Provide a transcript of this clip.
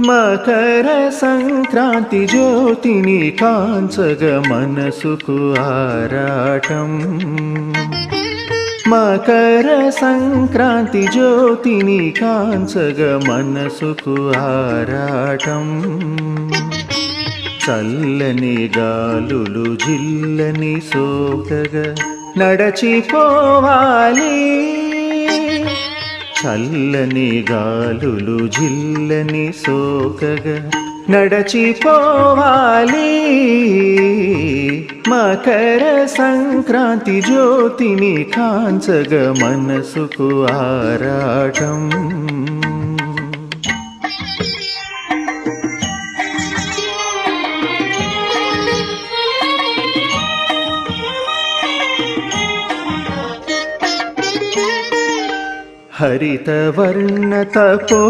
మకర సంక్రాంతి జ్యోతిని కాంచగ మనసుకు ఆరాటం. మకర సంక్రాంతి జ్యోతిని కాంచగ మనసుకు ఆరాటం. చల్లని గాలులు జిల్లని సోకగ నడచిపోవాలి. చల్లని గాలులు జిల్లని సోకగా నడచిపోవాలి. మకర సంక్రాంతి జ్యోతిని కాంచగ మనసుకు ఆరాటం. హరితవర్ణ తపో